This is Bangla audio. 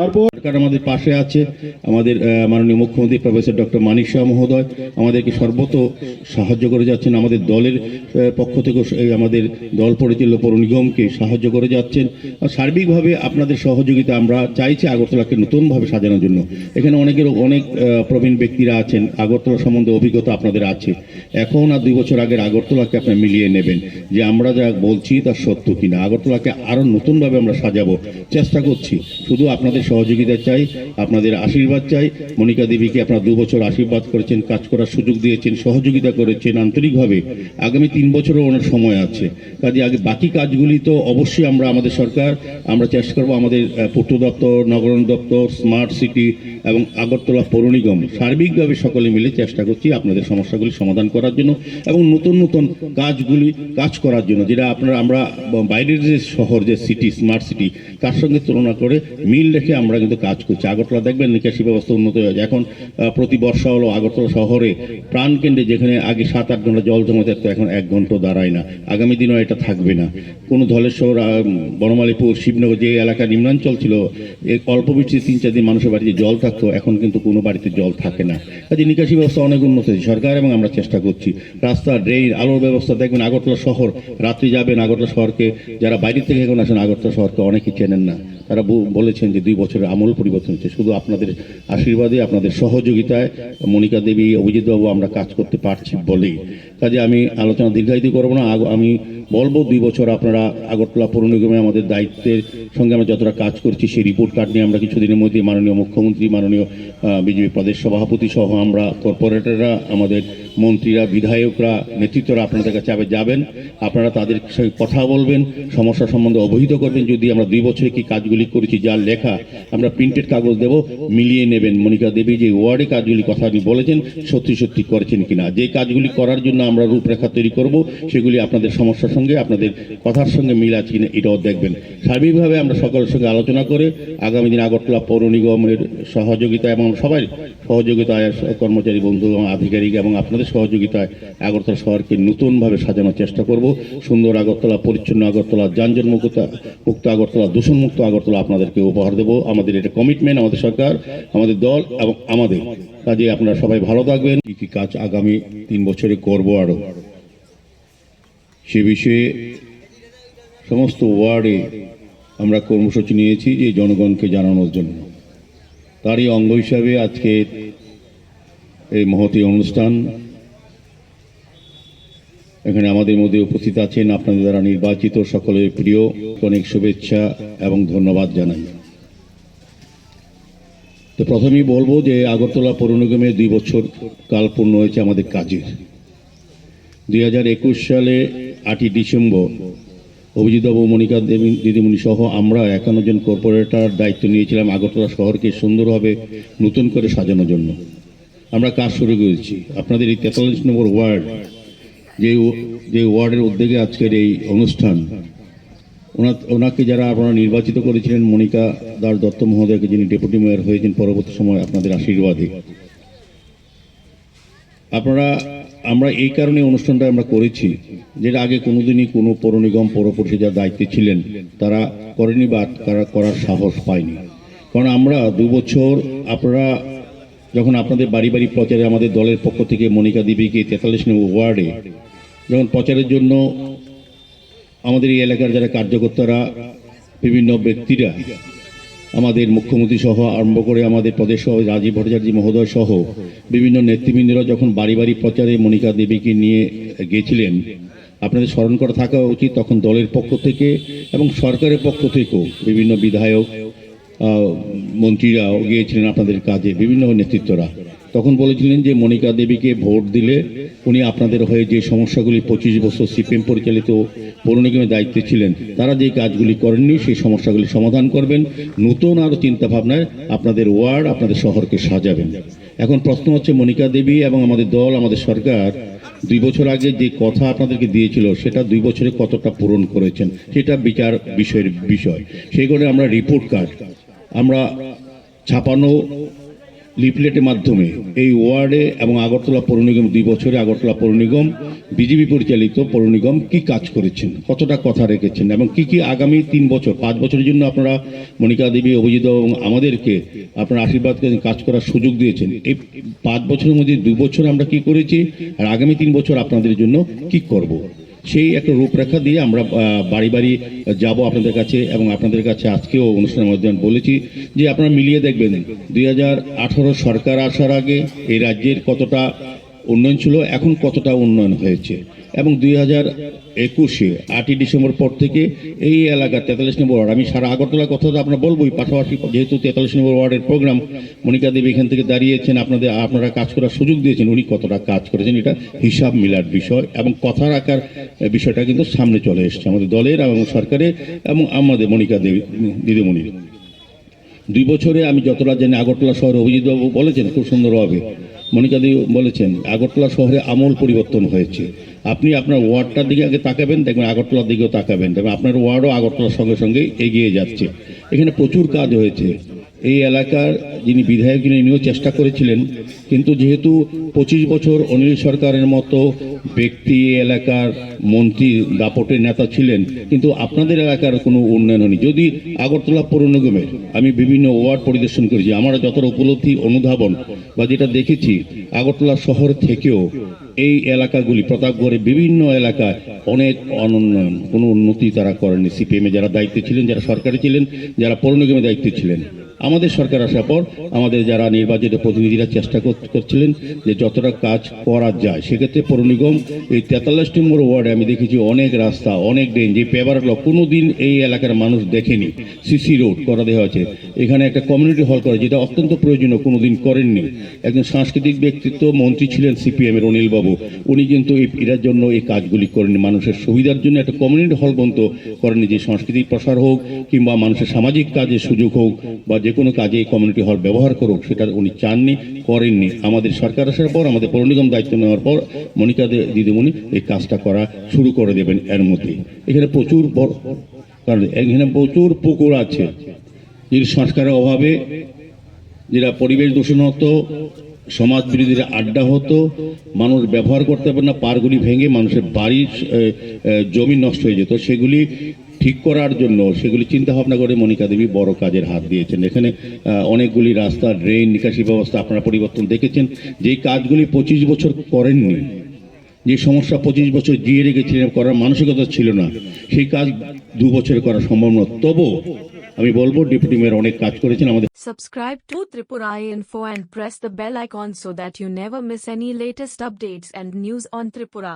তারপর সরকার আমাদের পাশে আছে। আমাদের মাননীয় মুখ্যমন্ত্রী প্রফেসর ডক্টর মানিক শাহ মহোদয় আমাদেরকে সর্বত সাহায্য করে যাচ্ছেন। আমাদের দলের পক্ষ থেকেও আমাদের দল পরিচালিত পৌর নিগমকে সাহায্য করে যাচ্ছেন। আর সার্বিকভাবে আপনাদের সহযোগিতা আমরা চাইছি আগরতলাকে নতুনভাবে সাজানোর জন্য। এখানে অনেকের, অনেক প্রবীণ ব্যক্তিরা আছেন। আগরতলা সম্বন্ধে অভিজ্ঞতা আপনাদের আছে। এখন আর দুই বছর আগের আগরতলাকে আপনারা মিলিয়ে নেবেন। যে আমরা যা বলছি তা সত্য কিনা। আগরতলাকে আরও নতুনভাবে আমরা সাজাবো। চেষ্টা করছি। শুধু আপনাদের সহযোগিতা চাই, আপনাদের আশীর্বাদ চাই। মনিকা দেবীকে আপনারা দু বছর আশীর্বাদ করেছেন, কাজ করার সুযোগ দিয়েছেন, সহযোগিতা করেছেন আন্তরিকভাবে। আগামী তিন বছরও ওনার সময় আছে। কাজে আগে বাকি কাজগুলি তো অবশ্যই আমরা, আমাদের সরকার, আমরা চেষ্টা করব আমাদের পূর্ত দপ্তর, নগরণ দপ্তর স্মার্ট সিটি এবং আগরতলা পৌর নিগম সার্বিকভাবে সকলে মিলে চেষ্টা করছি আপনাদের সমস্যাগুলি সমাধান করার জন্য এবং নতুন নতুন কাজগুলি, কাজ করার জন্য। যেটা আপনারা, আমরা বাইরের যে শহর, যে সিটি স্মার্ট সিটি তার সঙ্গে তুলনা করে মিল রেখে আমরা কিন্তু কাজ করছে। আগরতলা দেখবেন নিকাশি ব্যবস্থা উন্নত হয়ে যাচ্ছে এখন প্রতি বর্ষা হলো আগরতলা শহরে প্রাণকেন্দ্রে যেখানে আগে সাত আট ঘণ্টা জল জমা থাকতো, এখন এক ঘণ্টা দাঁড়ায় না। আগামী দিনও এটা থাকবে না। কোনো ধলেশ্বর বনমালীপুর, শিবনগর যে এলাকা নিম্নাঞ্চল ছিল অল্প বৃষ্টি, তিন চার দিন মানুষের বাড়িতে জল থাকতো, এখন কিন্তু কোনো বাড়িতে জল থাকে না। কাজে নিকাশি ব্যবস্থা অনেক উন্নত হয়েছে। সরকার এবং আমরা চেষ্টা করছি। রাস্তা, ড্রেন, আলোর ব্যবস্থা দেখবেন আগরতলা শহর। রাত্রি যাবেন আগরতলা শহরকে, যারা বাইরে থেকে এখন আসেন আগরতলা শহরকে অনেকেই চেনেন না। তারা বলেছেন যে দুই বছরের আমূল পরিবর্তন হচ্ছে। শুধু আপনাদের আশীর্বাদে, আপনাদের সহযোগিতায় মনিকা দেবী অভিজিৎ বাবু আমরা কাজ করতে পারছি বলেই। কাজে আমি আলোচনা দীর্ঘায়িত করব না। আমি বলব দুই বছর আপনারা আগরতলা পৌর নিগমে আমাদের দায়িত্বের সঙ্গে আমরা যতটা কাজ করছি, সেই রিপোর্ট কার্ড নিয়ে আমরা কিছুদিনের মধ্যে মাননীয় মুখ্যমন্ত্রী, মাননীয় বিজেপি প্রদেশ সভাপতি সহ আমরা কর্পোরেটররা, আমাদের মন্ত্রীরা, বিধায়করা, নেতৃত্বরা আপনাদের কাছে আবার যাবেন। আপনারা তাদের সঙ্গে কথা বলবেন, সমস্যা সম্বন্ধে অবহিত করবেন। যদি আমরা দুই বছরে কি কাজগুলি করেছি, যার লেখা আমরা প্রিন্টেড কাগজ দেব, মিলিয়ে নেবেন। মনিকা দেবী যে ওয়ার্ডে কাজগুলি কথা আপনি বলেছেন, সত্যি সত্যি করেছেন কিনা। যে কাজগুলি করার জন্য আমরা রূপরেখা তৈরি করব, সেগুলি আপনাদের সমস্যার সঙ্গে, আপনাদের কথার সঙ্গে মিল আছে কিনা এটাও দেখবেন। সার্বিকভাবে আমরা সকলের সঙ্গে আলোচনা করে, আগামী দিন আগরতলা পৌর নিগমের সহযোগিতা এবং সবাই সহযোগিতায় কর্মচারী বন্ধু এবং আধিকারিক এবং আপনাদের সহযোগিতায় আগরতলা শহরকে নতুনভাবে সাজানোর চেষ্টা করব। সুন্দর আগরতলা, পরিচ্ছন্ন আগরতলা যানজট মুক্ত আগরতলা, দূষণমুক্ত আগরতলা আপনাদেরকে উপহার দেব। আমাদের এটা কমিটমেন্ট আমাদের সরকার, আমাদের দল এবং আমাদের। কাজে আপনারা সবাই ভালো থাকবেন। কি কি কাজ আগামী তিন বছরে করব আরও সে বিষয়ে সমস্ত ওয়ার্ডে আমরা কর্মসূচি নিয়েছি যে জনগণকে জানানোর জন্য। তারই অঙ্গ হিসাবে আজকে এই মহতী অনুষ্ঠান এখানে আমাদের মধ্যে উপস্থিত আছেন আপনাদের দ্বারা নির্বাচিত সকলের প্রিয়, অনেক শুভেচ্ছা এবং ধন্যবাদ জানাই। তো প্রথমেই বলব যে আগরতলা পৌর নিগমে দুই বছর কাল পূর্ণ হয়েছে আমাদের কাজের। দুই হাজার একুশ সালে আটই ডিসেম্বর অভিজিৎবাবু মনিকা দেবী, দিদিমণি সহ আমরা একান্ন জন কর্পোরেটর দায়িত্ব নিয়েছিলাম আগরতলা শহরকে সুন্দরভাবে নতুন করে সাজানোর জন্য। আমরা কাজ শুরু করেছি। আপনাদের এই তেতাল্লিশ নম্বর ওয়ার্ড যে যে ওয়ার্ডের উদ্যোগে আজকের এই অনুষ্ঠান ওনা ওনাকে যারা আপনারা নির্বাচিত করেছিলেন মনিকা দাস দত্ত মহোদয়কে যিনি ডেপুটি মেয়র হয়েছেন পরবর্তী সময় আপনাদের আশীর্বাদে। আপনারা, আমরা এই কারণে অনুষ্ঠানটা আমরা করেছি যেটা আগে কোনোদিনই কোনো পৌর নিগম, পৌর পরিষদের দায়িত্বে ছিলেন, তারা করেনি বা তারা করার সাহস পায়নি। কারণ আমরা দু বছর আপনারা যখন আপনাদের বাড়ি বাড়ি প্রচারে আমাদের দলের পক্ষ থেকে মনিকা দেবীকে তেতাল্লিশ নম্বর ওয়ার্ডে যখন প্রচারের জন্য আমাদের এই এলাকার যারা কার্যকর্তারা, বিভিন্ন ব্যক্তিরা, আমাদের মুখ্যমন্ত্রী সহ আরম্ভ করে আমাদের প্রদেশ সহ রাজীব ভট্টাচার্য মহোদয় সহ বিভিন্ন নেতৃবৃন্দরা যখন বাড়ি বাড়ি প্রচারে মনিকা দেবীকে নিয়ে গেছিলেন, আপনাদের স্মরণ করা থাকা উচিত তখন দলের পক্ষ থেকে এবং সরকারের পক্ষ থেকেও বিভিন্ন বিধায়ক মন্ত্রীরাও গিয়েছিলেন আপনাদের কাজে, বিভিন্ন নেতৃত্বরা। তখন বলেছিলেন যে মনিকা দেবীকে ভোট দিলে উনি আপনাদের হয়ে যে সমস্যাগুলি পঁচিশ বছর সিপিএম পরিচালিত পৌর নিগমের দায়িত্বে ছিলেন, তারা যে কাজগুলি করেননি সেই সমস্যাগুলি সমাধান করবেন। নতুন আরও চিন্তাভাবনায় আপনাদের ওয়ার্ড, আপনাদের শহরকে সাজাবেন। এখন প্রশ্ন হচ্ছে, মনিকা দেবী এবং আমাদের দল, আমাদের সরকার দুই বছর আগে যে কথা আপনাদেরকে দিয়েছিল, সেটা দুই বছরে কতটা পূরণ করেছেন? সেটা বিচার বিষয়ের বিষয়। সেই করে আমরা রিপোর্ট কার্ড, আমরা ছাপানো লিফলেটের মাধ্যমে এই ওয়ার্ডে এবং আগরতলা পৌর নিগম, দুই বছরে আগরতলা পৌর নিগম, বিজেপি পরিচালিত পৌর নিগম কি কাজ করেছেন? কতটা কথা রেখেছেন? এবং কি কি আগামী তিন বছর, পাঁচ বছরের জন্য আপনারা মনিকা দেবী, অভিজিৎ এবং আমাদেরকে আপনারা আশীর্বাদ করে কাজ করার সুযোগ দিয়েছেন? এই পাঁচ বছরের মধ্যে দু বছর আমরা কি করেছি? আর আগামী তিন বছর আপনাদের জন্য কি করব? সেই একটা রূপরেখা দিয়ে আমরা বাড়ি বাড়ি যাব আপনাদের কাছে এবং আপনাদের কাছে আজকেও অনুষ্ঠানের মধ্যে বলেছি যে আপনারা মিলিয়ে দেখবেন দুই হাজার আঠারো সরকার আসার আগে এই রাজ্যের কতটা উন্নয়ন ছিল, এখন কতটা উন্নয়ন হয়েছে? এবং দুই হাজার একুশে আটই ডিসেম্বর পর থেকে এই এলাকা তেতাল্লিশ নম্বর ওয়ার্ড, আমি সারা আগরতলার কথা তো আপনারা বলবোই, পাশাপাশি যেহেতু তেতাল্লিশ নম্বর ওয়ার্ডের প্রোগ্রাম, মনিকা দেবী এখান থেকে দাঁড়িয়েছেন, আপনাদের, আপনারা কাজ করার সুযোগ দিয়েছেন, উনি কতটা কাজ করেছেন, এটা হিসাব মিলার বিষয়, এবং কথা রাখার বিষয়টা কিন্তু সামনে চলে এসছে আমাদের দলের এবং সরকারের এবং আমাদের মনিকা দেবী, দিদিমণির। দুই বছরে আমি যতটা জানি আগরতলা শহরে অভিজিৎবাবু বলেছেন, খুব সুন্দরভাবে মনিকা দেবী বলেছেন, আগরতলা শহরে আমল পরিবর্তন হয়েছে। আপনি আপনার ওয়ার্ডটার দিকে আগে তাকাবেন, দেখবেন আগরতলার দিকেও তাকাবেন। দেখবেন আপনার ওয়ার্ডও আগরতলার সঙ্গে সঙ্গে এগিয়ে যাচ্ছে। এখানে প্রচুর কাজ হয়েছে। এই এলাকার যিনি বিধায়ক, যিনি চেষ্টা করেছিলেন, কিন্তু যেহেতু পঁচিশ বছর অনিল সরকারের মতো ব্যক্তি এলাকার মন্ত্রী দাপটের নেতা ছিলেন, কিন্তু আপনাদের এলাকার কোনো উন্নয়ন হয়নি। যদি আগরতলা পৌর নিগমের আমি বিভিন্ন ওয়ার্ড পরিদর্শন করেছি, আমার যতটা উপলব্ধি, অনুধাবন বা যেটা দেখেছি, আগরতলা শহর থেকেও এই এলাকাগুলি, প্রতাপগড়ে বিভিন্ন এলাকায় অনেক অনুন্নয়ন, কোনো উন্নতি তারা করেনি সিপিএমে যারা দায়িত্বে ছিলেন, যারা সরকারে ছিলেন, যারা পৌর নিগমে দায়িত্বে ছিলেন, আমাদের সরকার আসার পর আমাদের যারা নির্বাচিত প্রতিনিধিরা চেষ্টা কর- করছিলেন যে যতটা কাজ করা যায়, সেক্ষেত্রে পৌর নিগম এই তেতাল্লিশ নম্বর ওয়ার্ডে আমি দেখেছি অনেক রাস্তা, অনেক ড্রেন যে পেপার ব্লক কোনো দিন এই এলাকার মানুষ দেখেনি। সিসি রোড করা দেওয়া হয়েছে? এখানে একটা কমিউনিটি হল করে, যেটা অত্যন্ত প্রয়োজনীয় কোনো দিন করেননি। একজন সাংস্কৃতিক ব্যক্তিত্ব, মন্ত্রী ছিলেন সিপিএমের অনিলবাবু। উনি কিন্তু এই এটার জন্য এই কাজগুলি করেননি। মানুষের সুবিধার জন্য একটা কমিউনিটি হল পর্যন্ত করেননি। যে সংস্কৃতির প্রসার হোক, কিংবা মানুষের সামাজিক কাজের সুযোগ হোক, বা যে কোনো কাজে এই কমিউনিটি হল ব্যবহার করুক, সেটা উনি চাননি, করেননি। আমাদের সরকার আসার পর, আমাদের পৌর দায়িত্ব নেওয়ার পর, মনিকা দিদিমণি এই কাজটা করা শুরু করে দেবেন এর মধ্যে। এখানে প্রচুর কারণ, এখানে প্রচুর পুকুর আছে। যে সংস্কারের অভাবে যেটা পরিবেশ দূষণ হতো, সমাজ বিরোধীরা আড্ডা হতো, মানুষ ব্যবহার করতে পারে না, পারগুলি ভেঙে মানুষের বাড়ির জমি নষ্ট হয়ে যেত। সেগুলি ঠিক করার জন্য, সেগুলি চিন্তা ভাবনা করে মনিকা দেবী বড় কাজের হাত দিয়েছেন। এখানে অনেকগুলি রাস্তা, ড্রেন, নিকাশি ব্যবস্থা আপনারা পরিবর্তন দেখেছেন। যেই কাজগুলি পঁচিশ বছর করেননি যে সমস্যা পঁচিশ বছর জিয়ে রেখেছিলেন করার মানসিকতা ছিল না সেই কাজ দু বছরে করা সম্ভব নয় তবু আমি বলব ডেপুটি মেয়র অনেক কাজ করেছেন আমাদের Subscribe to Tripura Info and press the bell icon so that you never miss any latest updates and news on Tripura.